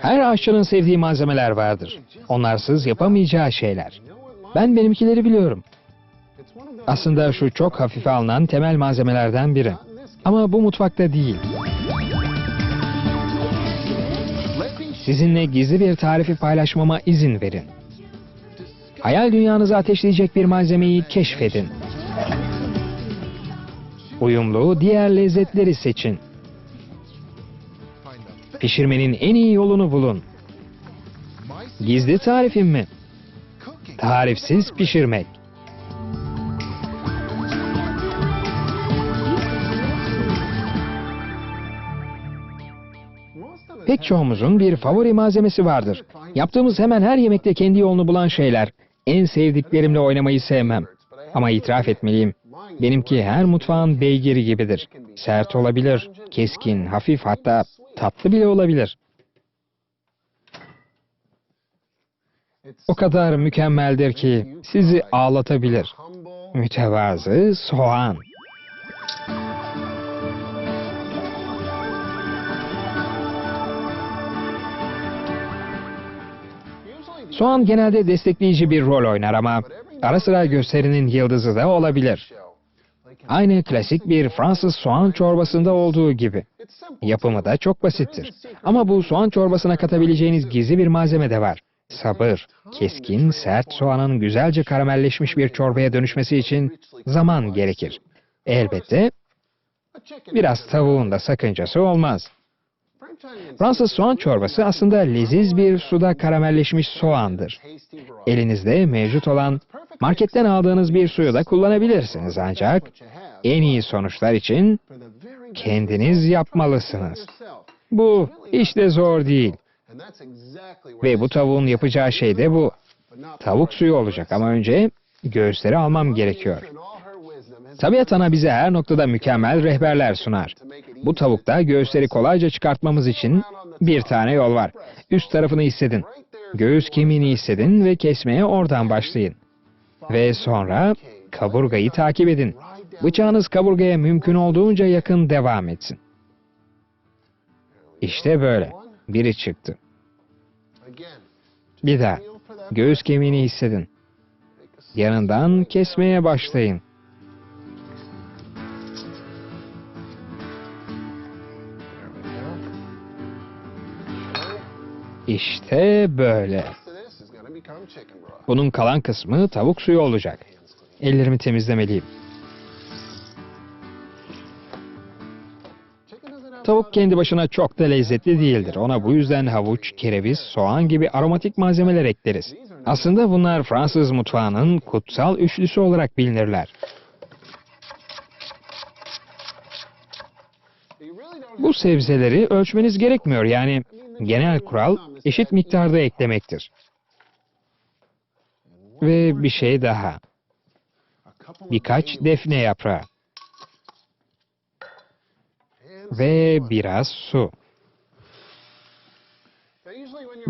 Her aşçının sevdiği malzemeler vardır. Onlarsız yapamayacağı şeyler. Ben benimkileri biliyorum. Aslında şu çok hafife alınan temel malzemelerden biri. Ama bu mutfakta değil. Sizinle gizli bir tarifi paylaşmama izin verin. Hayal dünyanızı ateşleyecek bir malzemeyi keşfedin. Uyumlu diğer lezzetleri seçin. Pişirmenin en iyi yolunu bulun. Gizli tarifim mi? Tarifsiz pişirmek. Pek çoğumuzun bir favori malzemesi vardır. Yaptığımız hemen her yemekte kendi yolunu bulan şeyler. En sevdiklerimle oynamayı sevmem. Ama itiraf etmeliyim. Benimki her mutfağın beygiri gibidir. Sert olabilir, keskin, hafif hatta tatlı bile olabilir. O kadar mükemmeldir ki sizi ağlatabilir. Mütevazı soğan. Soğan genelde destekleyici bir rol oynar ama ara sıra gösterinin yıldızı da olabilir. Aynı klasik bir Fransız soğan çorbasında olduğu gibi. Yapımı da çok basittir. Ama bu soğan çorbasına katabileceğiniz gizli bir malzeme de var. Sabır. Keskin, sert soğanın güzelce karamelleşmiş bir çorbaya dönüşmesi için zaman gerekir. Elbette biraz tavuğun da sakıncası olmaz. Fransız soğan çorbası aslında leziz bir suda karamelleşmiş soğandır. Elinizde mevcut olan marketten aldığınız bir suyu da kullanabilirsiniz ancak en iyi sonuçlar için kendiniz yapmalısınız. Bu de zor değil. Ve bu tavuğun yapacağı şey de bu. Tavuk suyu olacak ama önce göğüsleri almam gerekiyor. Tabiat ana bize her noktada mükemmel rehberler sunar. Bu tavukta göğüsleri kolayca çıkartmamız için bir tane yol var. Üst tarafını hissedin. Göğüs kemiğini hissedin ve kesmeye oradan başlayın. Ve sonra kaburgayı takip edin. Bıçağınız kaburgaya mümkün olduğunca yakın devam etsin. İşte böyle. Biri çıktı. Bir daha. Göğüs kemiğini hissedin. Yanından kesmeye başlayın. İşte böyle. Bunun kalan kısmı tavuk suyu olacak. Ellerimi temizlemeliyim. Tavuk kendi başına çok da lezzetli değildir. Ona bu yüzden havuç, kereviz, soğan gibi aromatik malzemeler ekleriz. Aslında bunlar Fransız mutfağının kutsal üçlüsü olarak bilinirler. Bu sebzeleri ölçmeniz gerekmiyor. Yani genel kural eşit miktarda eklemektir. Ve bir şey daha. Birkaç defne yaprağı. Ve biraz su.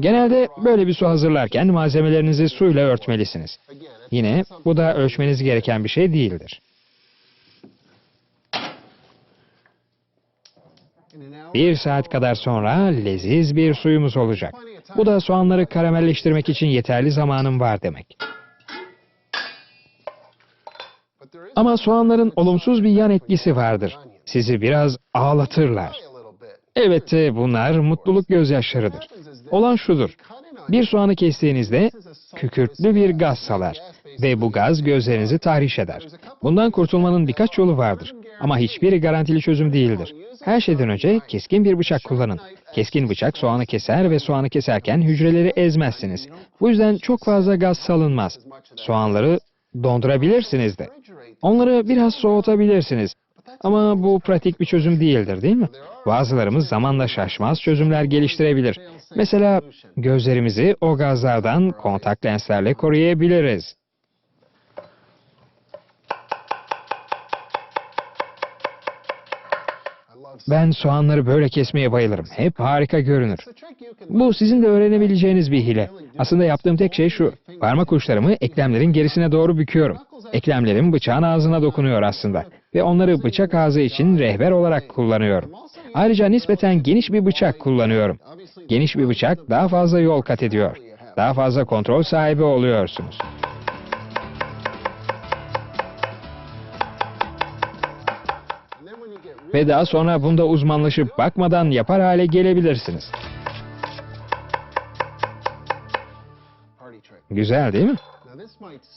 Genelde böyle bir su hazırlarken malzemelerinizi suyla örtmelisiniz. Yine bu da ölçmeniz gereken bir şey değildir. Bir saat kadar sonra leziz bir suyumuz olacak. Bu da soğanları karamelleştirmek için yeterli zamanım var demek. Ama soğanların olumsuz bir yan etkisi vardır. Sizi biraz ağlatırlar. Elbette bunlar mutluluk gözyaşlarıdır. Olan şudur. Bir soğanı kestiğinizde kükürtlü bir gaz salar ve bu gaz gözlerinizi tahriş eder. Bundan kurtulmanın birkaç yolu vardır ama hiçbiri garantili çözüm değildir. Her şeyden önce keskin bir bıçak kullanın. Keskin bıçak soğanı keser ve soğanı keserken hücreleri ezmezsiniz. Bu yüzden çok fazla gaz salınmaz. Soğanları dondurabilirsiniz de. Onları biraz soğutabilirsiniz. Ama bu pratik bir çözüm değildir değil mi? Bazılarımız zamanla şaşmaz çözümler geliştirebilir. Mesela gözlerimizi o gazlardan kontak lenslerle koruyabiliriz. Ben soğanları böyle kesmeye bayılırım. Hep harika görünür. Bu sizin de öğrenebileceğiniz bir hile. Aslında yaptığım tek şey şu. Parmak uçlarımı eklemlerin gerisine doğru büküyorum. Eklemlerim bıçağın ağzına dokunuyor aslında. Ve onları bıçak ağzı için rehber olarak kullanıyorum. Ayrıca nispeten geniş bir bıçak kullanıyorum. Geniş bir bıçak daha fazla yol kat ediyor. Daha fazla kontrol sahibi oluyorsunuz. Ve daha sonra bunda uzmanlaşıp bakmadan yapar hale gelebilirsiniz. Güzel değil mi?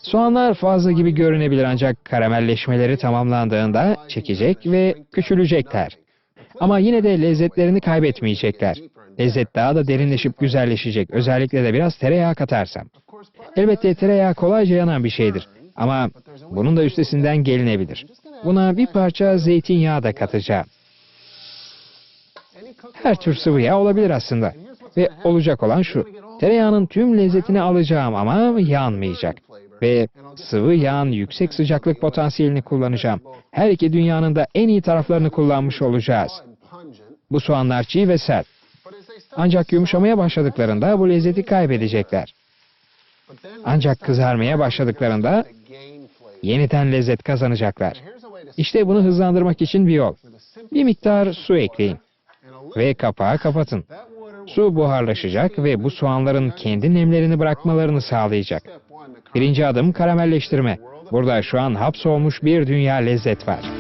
Soğanlar fazla gibi görünebilir ancak karamelleşmeleri tamamlandığında çekecek ve küçülecekler. Ama yine de lezzetlerini kaybetmeyecekler. Lezzet daha da derinleşip güzelleşecek. Özellikle de biraz tereyağı katarsam. Elbette tereyağı kolayca yanan bir şeydir. Ama bunun da üstesinden gelinebilir. Buna bir parça zeytinyağı da katacağım. Her tür sıvı yağ olabilir aslında. Ve olacak olan şu. Tereyağının tüm lezzetini alacağım ama yanmayacak. Ve sıvı yağın yüksek sıcaklık potansiyelini kullanacağım. Her iki dünyanın da en iyi taraflarını kullanmış olacağız. Bu soğanlar çiğ ve sert. Ancak yumuşamaya başladıklarında bu lezzeti kaybedecekler. Ancak kızarmaya başladıklarında yeniden lezzet kazanacaklar. İşte bunu hızlandırmak için bir yol. Bir miktar su ekleyin ve kapağı kapatın. Su buharlaşacak ve bu soğanların kendi nemlerini bırakmalarını sağlayacak. Birinci adım karamelleştirme. Burada şu an hapsolmuş bir dünya lezzet var.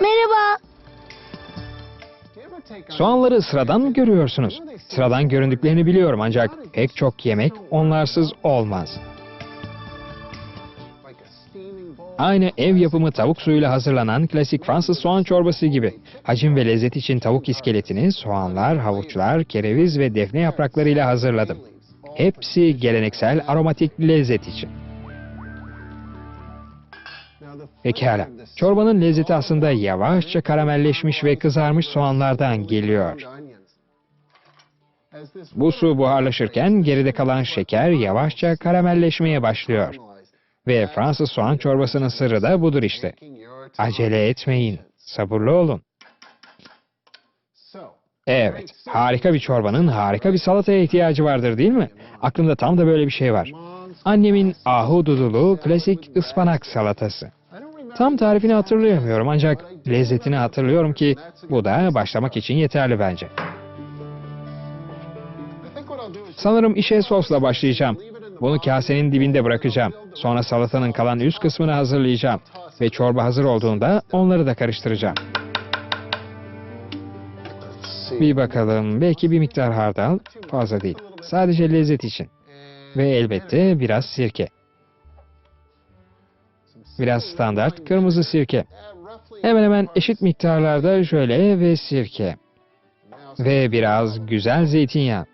Merhaba. Soğanları sıradan mı görüyorsunuz? Sıradan göründüklerini biliyorum ancak pek çok yemek onlarsız olmaz. Aynı ev yapımı tavuk suyuyla hazırlanan klasik Fransız soğan çorbası gibi. Hacim ve lezzet için tavuk iskeletini soğanlar, havuçlar, kereviz ve defne yapraklarıyla hazırladım. Hepsi geleneksel aromatik lezzet için. Pekala. Çorbanın lezzeti aslında yavaşça karamelleşmiş ve kızarmış soğanlardan geliyor. Bu su buharlaşırken geride kalan şeker yavaşça karamelleşmeye başlıyor. Ve Fransız soğan çorbasının sırrı da budur işte. Acele etmeyin, sabırlı olun. Evet, harika bir çorbanın harika bir salataya ihtiyacı vardır değil mi? Aklımda tam da böyle bir şey var. Annemin ahududulu klasik ıspanak salatası. Tam tarifini hatırlayamıyorum ancak lezzetini hatırlıyorum ki bu da başlamak için yeterli bence. Sanırım işe sosla başlayacağım. Bunu kasenin dibinde bırakacağım. Sonra salatanın kalan üst kısmını hazırlayacağım. Ve çorba hazır olduğunda onları da karıştıracağım. Bir bakalım. Belki bir miktar hardal. Fazla değil. Sadece lezzet için. Ve elbette biraz sirke. Biraz standart kırmızı sirke. Hemen hemen eşit miktarlarda jöle ve sirke. Ve biraz güzel zeytinyağı.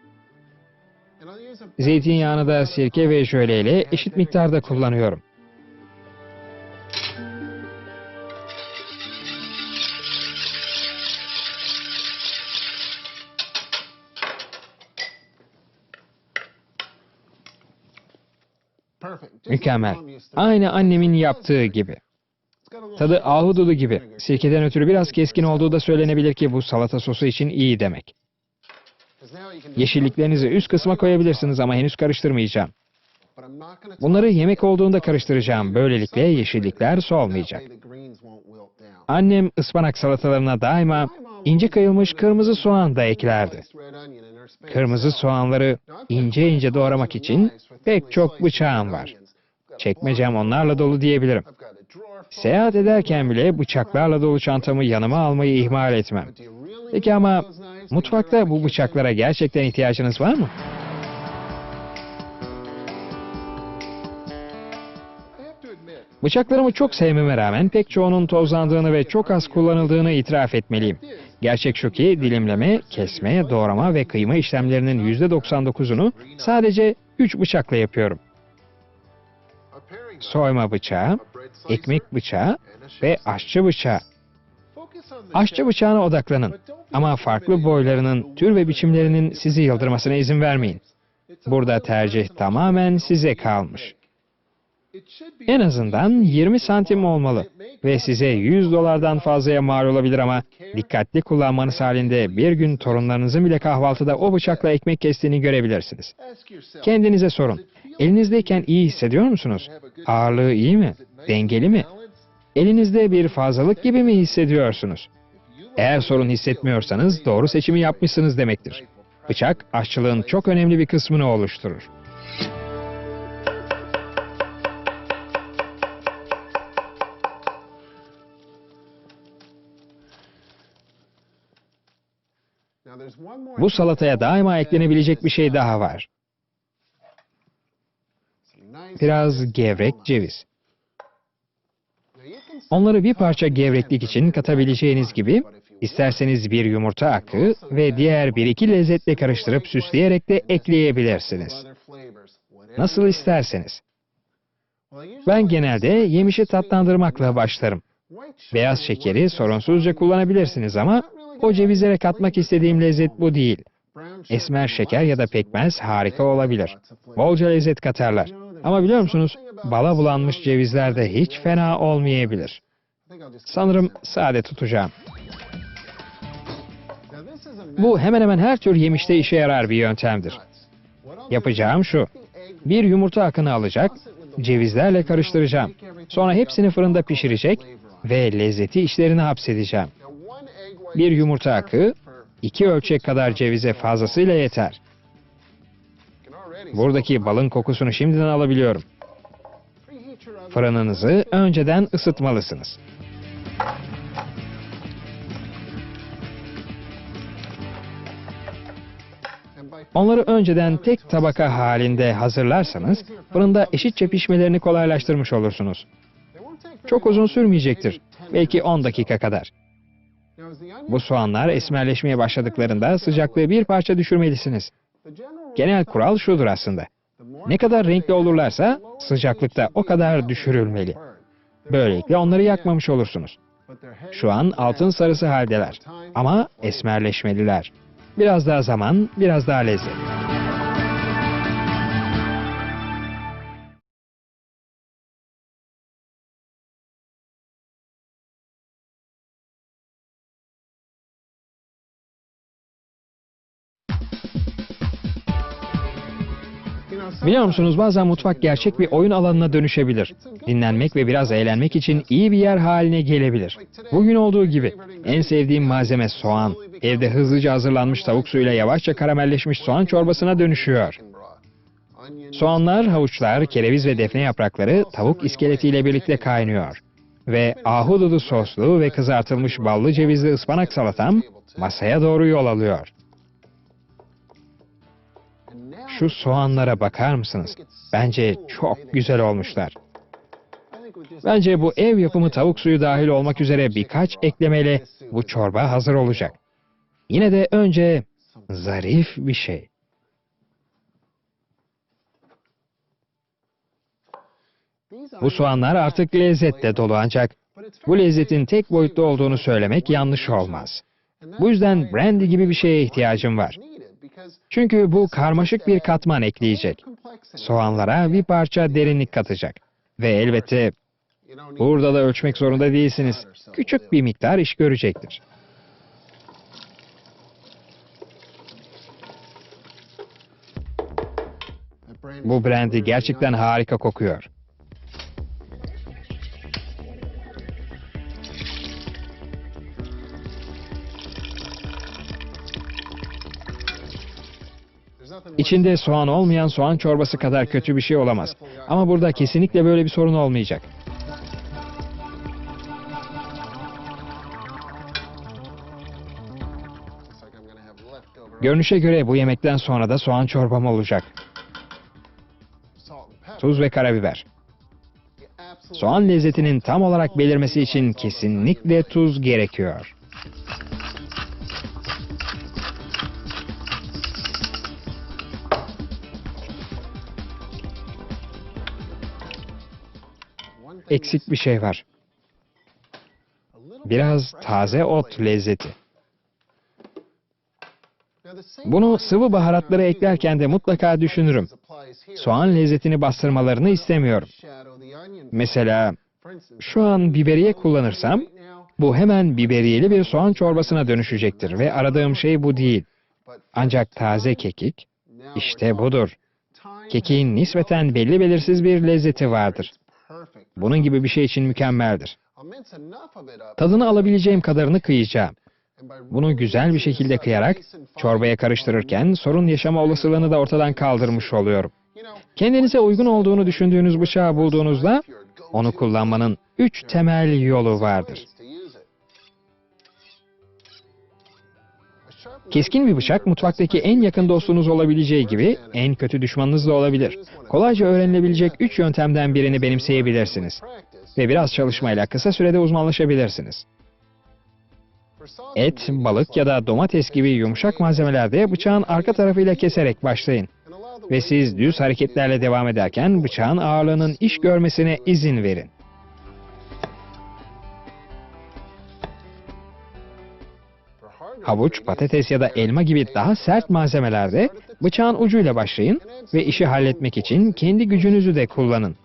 Zeytinyağını da sirke ve jöle ile eşit miktarda kullanıyorum. Mükemmel. Aynı annemin yaptığı gibi. Tadı ahududu gibi. Sirkeden ötürü biraz keskin olduğu da söylenebilir ki bu salata sosu için iyi demek. Yeşilliklerinizi üst kısma koyabilirsiniz ama henüz karıştırmayacağım. Bunları yemek olduğunda karıştıracağım. Böylelikle yeşillikler solmayacak. Annem ıspanak salatalarına daima ince kıyılmış kırmızı soğan da eklerdi. Kırmızı soğanları ince ince doğramak için pek çok bıçağım var. Çekmecem onlarla dolu diyebilirim. Seyahat ederken bile bıçaklarla dolu çantamı yanıma almayı ihmal etmem. Peki ama mutfakta bu bıçaklara gerçekten ihtiyacınız var mı? Bıçaklarımı çok sevmeme rağmen pek çoğunun tozlandığını ve çok az kullanıldığını itiraf etmeliyim. Gerçek şu ki dilimleme, kesme, doğrama ve kıyma işlemlerinin %99'unu sadece 3 bıçakla yapıyorum. Soyma bıçağı, ekmek bıçağı ve aşçı bıçağı. Aşçı bıçağına odaklanın ama farklı boylarının, tür ve biçimlerinin sizi yıldırmasına izin vermeyin. Burada tercih tamamen size kalmış. En azından 20 santim olmalı ve size 100 dolardan fazlaya mal olabilir ama dikkatli kullanmanız halinde bir gün torunlarınızın bile kahvaltıda o bıçakla ekmek kestiğini görebilirsiniz. Kendinize sorun. Elinizdeyken iyi hissediyor musunuz? Ağırlığı iyi mi? Dengeli mi? Elinizde bir fazlalık gibi mi hissediyorsunuz? Eğer sorun hissetmiyorsanız doğru seçimi yapmışsınız demektir. Bıçak aşçılığın çok önemli bir kısmını oluşturur. Bu salataya daima eklenebilecek bir şey daha var. Biraz gevrek ceviz. Onları bir parça gevreklik için katabileceğiniz gibi isterseniz bir yumurta akı ve diğer bir iki lezzetle karıştırıp süsleyerek de ekleyebilirsiniz. Nasıl isterseniz. Ben genelde yemişi tatlandırmakla başlarım. Beyaz şekeri sorunsuzca kullanabilirsiniz ama o cevizlere katmak istediğim lezzet bu değil. Esmer şeker ya da pekmez harika olabilir. Bolca lezzet katarlar. Ama biliyor musunuz, bala bulanmış cevizler de hiç fena olmayabilir. Sanırım sade tutacağım. Bu hemen hemen her tür yemişte işe yarar bir yöntemdir. Yapacağım şu. Bir yumurta akını alacak, cevizlerle karıştıracağım. Sonra hepsini fırında pişirecek ve lezzeti içlerine hapsedeceğim. Bir yumurta akı, iki ölçek kadar cevize fazlasıyla yeter. Buradaki balın kokusunu şimdiden alabiliyorum. Fırınınızı önceden ısıtmalısınız. Onları önceden tek tabaka halinde hazırlarsanız fırında eşitçe pişmelerini kolaylaştırmış olursunuz. Çok uzun sürmeyecektir. Belki 10 dakika kadar. Bu soğanlar esmerleşmeye başladıklarında sıcaklığı bir parça düşürmelisiniz. Genel kural şudur aslında. Ne kadar renkli olurlarsa sıcaklıkta o kadar düşürülmeli. Böylelikle onları yakmamış olursunuz. Şu an altın sarısı haldeler ama esmerleşmeliler. Biraz daha zaman, biraz daha lezzet. Biliyor musunuz bazen mutfak gerçek bir oyun alanına dönüşebilir. Dinlenmek ve biraz eğlenmek için iyi bir yer haline gelebilir. Bugün olduğu gibi en sevdiğim malzeme soğan. Evde hızlıca hazırlanmış tavuk suyuyla yavaşça karamelleşmiş soğan çorbasına dönüşüyor. Soğanlar, havuçlar, kereviz ve defne yaprakları tavuk iskeletiyle birlikte kaynıyor. Ve ahududu soslu ve kızartılmış ballı cevizli ıspanak salatam masaya doğru yol alıyor. Şu soğanlara bakar mısınız? Bence çok güzel olmuşlar. Bence bu ev yapımı tavuk suyu dahil olmak üzere birkaç eklemeyle bu çorba hazır olacak. Yine de önce zarif bir şey. Bu soğanlar artık lezzetle dolu ancak bu lezzetin tek boyutlu olduğunu söylemek yanlış olmaz. Bu yüzden brandy gibi bir şeye ihtiyacım var. Çünkü bu karmaşık bir katman ekleyecek. Soğanlara bir parça derinlik katacak. Ve elbette burada da ölçmek zorunda değilsiniz. Küçük bir miktar iş görecektir. Bu brandy gerçekten harika kokuyor. İçinde soğan olmayan soğan çorbası kadar kötü bir şey olamaz. Ama burada kesinlikle böyle bir sorun olmayacak. Görünüşe göre bu yemekten sonra da soğan çorbam olacak. Tuz ve karabiber. Soğan lezzetinin tam olarak belirmesi için kesinlikle tuz gerekiyor. Eksik bir şey var. Biraz taze ot lezzeti. Bunu sıvı baharatları eklerken de mutlaka düşünürüm. Soğan lezzetini bastırmalarını istemiyorum. Mesela şu an biberiye kullanırsam bu hemen biberiyeli bir soğan çorbasına dönüşecektir ve aradığım şey bu değil. Ancak taze kekik işte budur. Kekiğin nispeten belli belirsiz bir lezzeti vardır. Bunun gibi bir şey için mükemmeldir. Tadını alabileceğim kadarını kıyacağım. Bunu güzel bir şekilde kıyarak çorbaya karıştırırken sorun yaşama olasılığını da ortadan kaldırmış oluyorum. Kendinize uygun olduğunu düşündüğünüz bıçağı bulduğunuzda onu kullanmanın üç temel yolu vardır. Keskin bir bıçak mutfaktaki en yakın dostunuz olabileceği gibi en kötü düşmanınız da olabilir. Kolayca öğrenilebilecek üç yöntemden birini benimseyebilirsiniz. Ve biraz çalışmayla kısa sürede uzmanlaşabilirsiniz. Et, balık ya da domates gibi yumuşak malzemelerde bıçağın arka tarafıyla keserek başlayın. Ve siz düz hareketlerle devam ederken bıçağın ağırlığının iş görmesine izin verin. Havuç, patates ya da elma gibi daha sert malzemelerde bıçağın ucuyla başlayın ve işi halletmek için kendi gücünüzü de kullanın.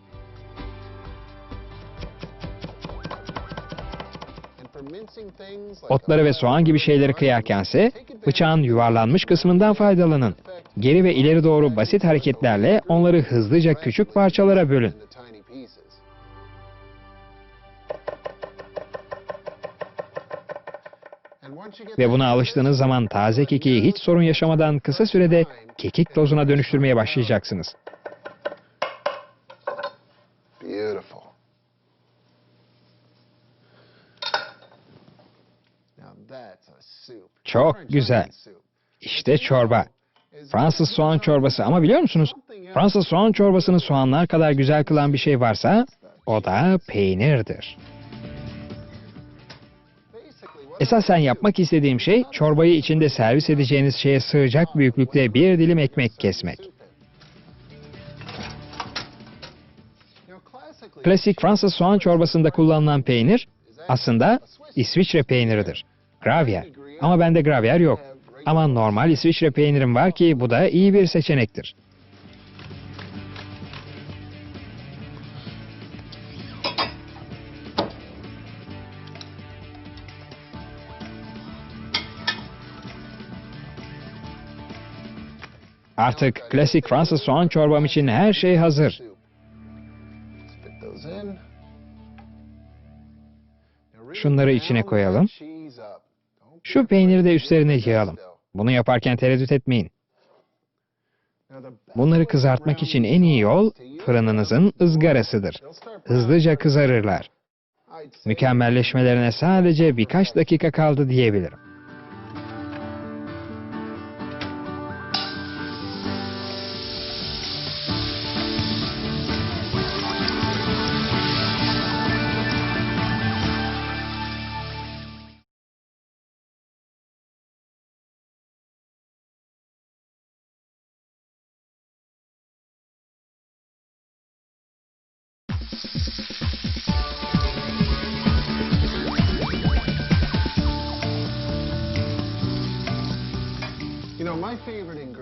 Otları ve soğan gibi şeyleri kıyarkense bıçağın yuvarlanmış kısmından faydalanın. Geri ve ileri doğru basit hareketlerle onları hızlıca küçük parçalara bölün. Ve buna alıştığınız zaman taze kekiği hiç sorun yaşamadan kısa sürede kekik tozuna dönüştürmeye başlayacaksınız. Çok güzel. İşte çorba. Fransız soğan çorbası ama biliyor musunuz? Fransız soğan çorbasını soğanlar kadar güzel kılan bir şey varsa o da peynirdir. Esasen yapmak istediğim şey çorbayı içinde servis edeceğiniz şeye sığacak büyüklükte bir dilim ekmek kesmek. Klasik Fransız soğan çorbasında kullanılan peynir aslında İsviçre peyniridir. Gravyer. Ama bende gravyer yok. Ama normal İsviçre peynirim var ki bu da iyi bir seçenektir. Artık klasik Fransız soğan çorbam için her şey hazır. Şunları içine koyalım. Şu peyniri de üstlerine yığalım. Bunu yaparken tereddüt etmeyin. Bunları kızartmak için en iyi yol fırınınızın ızgarasıdır. Hızlıca kızarırlar. Mükemmelleşmelerine sadece birkaç dakika kaldı diyebilirim.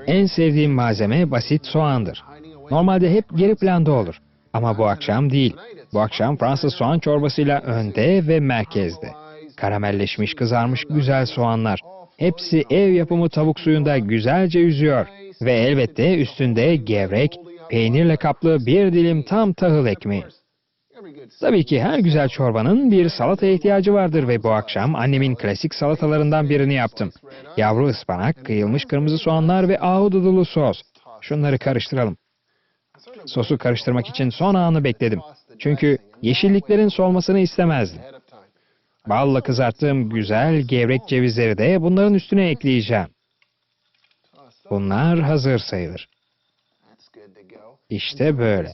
En sevdiğim malzeme basit soğandır. Normalde hep geri planda olur. Ama bu akşam değil. Bu akşam Fransız soğan çorbasıyla önde ve merkezde. Karamelleşmiş kızarmış güzel soğanlar. Hepsi ev yapımı tavuk suyunda güzelce yüzüyor. Ve elbette üstünde gevrek, peynirle kaplı bir dilim tam tahıl ekmeği. Tabii ki her güzel çorbanın bir salataya ihtiyacı vardır ve bu akşam annemin klasik salatalarından birini yaptım. Yavru ıspanak, kıyılmış kırmızı soğanlar ve ahududulu sos. Şunları karıştıralım. Sosu karıştırmak için son anı bekledim. Çünkü yeşilliklerin solmasını istemezdim. Balla kızarttığım güzel gevrek cevizleri de bunların üstüne ekleyeceğim. Bunlar hazır sayılır. İşte böyle.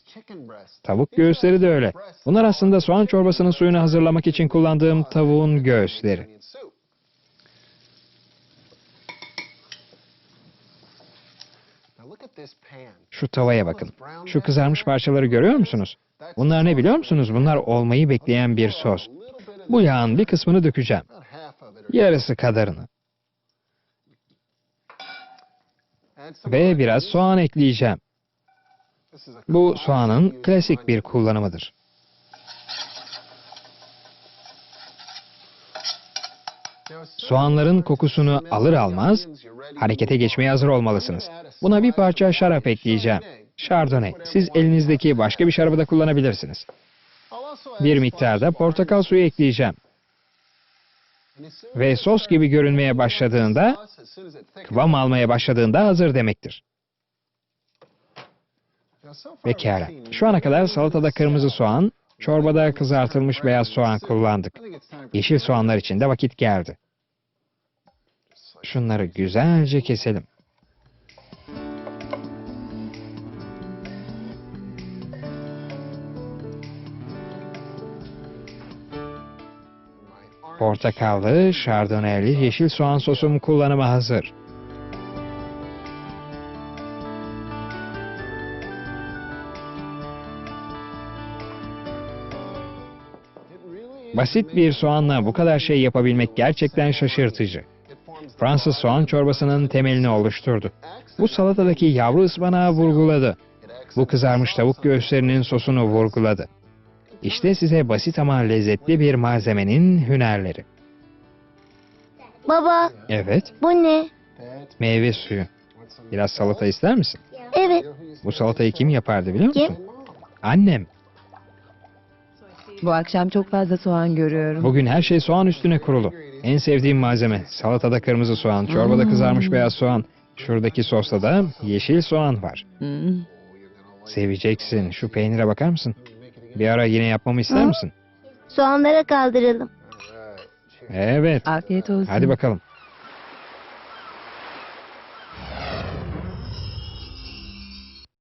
Tavuk göğüsleri de öyle. Bunlar aslında soğan çorbasının suyunu hazırlamak için kullandığım tavuğun göğüsleri. Şu tavaya bakın. Şu kızarmış parçaları görüyor musunuz? Bunlar ne biliyor musunuz? Bunlar olmayı bekleyen bir sos. Bu yağın bir kısmını dökeceğim. Yarısı kadarını. Ve biraz soğan ekleyeceğim. Bu soğanın klasik bir kullanımıdır. Soğanların kokusunu alır almaz harekete geçmeye hazır olmalısınız. Buna bir parça şarap ekleyeceğim. Chardonnay. Siz elinizdeki başka bir şarabı da kullanabilirsiniz. Bir miktar da portakal suyu ekleyeceğim. Ve sos gibi görünmeye başladığında, kıvam almaya başladığında hazır demektir. Pekala. Şu ana kadar salatada kırmızı soğan, çorbada kızartılmış beyaz soğan kullandık. Yeşil soğanlar için de vakit geldi. Şunları güzelce keselim. Portakallı, şardonelli yeşil soğan sosum kullanıma hazır. Basit bir soğanla bu kadar şey yapabilmek gerçekten şaşırtıcı. Fransız soğan çorbasının temelini oluşturdu. Bu salatadaki yavru ıspanağı vurguladı. Bu kızarmış tavuk göğüslerinin sosunu vurguladı. İşte size basit ama lezzetli bir malzemenin hünerleri. Baba, Evet, bu ne? meyve suyu. Biraz salata ister misin? Evet, Bu salatayı kim yapardı biliyor musun? Kim? Annem. Bu akşam çok fazla soğan görüyorum. Bugün her şey soğan üstüne kurulu. En sevdiğim malzeme. Salatada kırmızı soğan, çorbada kızarmış beyaz soğan. Şuradaki sosta da yeşil soğan var. Hmm. Seveceksin. Şu peynire bakar mısın? Bir ara yine yapmamı ister Hı. misin? soğanlara kaldıralım. Evet. Afiyet olsun. Hadi bakalım.